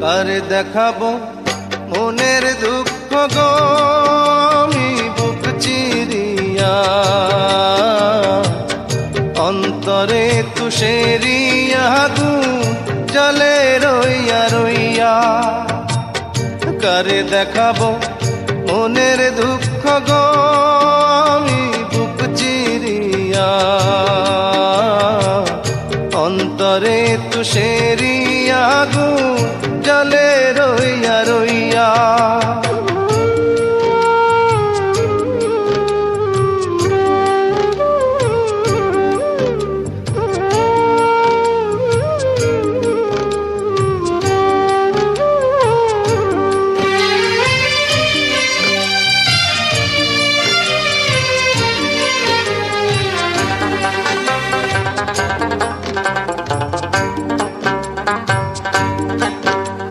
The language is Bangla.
কার দেখাবো মনের দুঃখ গো? আমি বুক চিরিয়া অন্তরে তুষেরিয়া গু জলে রইয়া রইয়া কারে দেখাবো মনের দুঃখ গো? আমি বুক চিরিয়া অন্তরে তুষেরিয়া গু জলে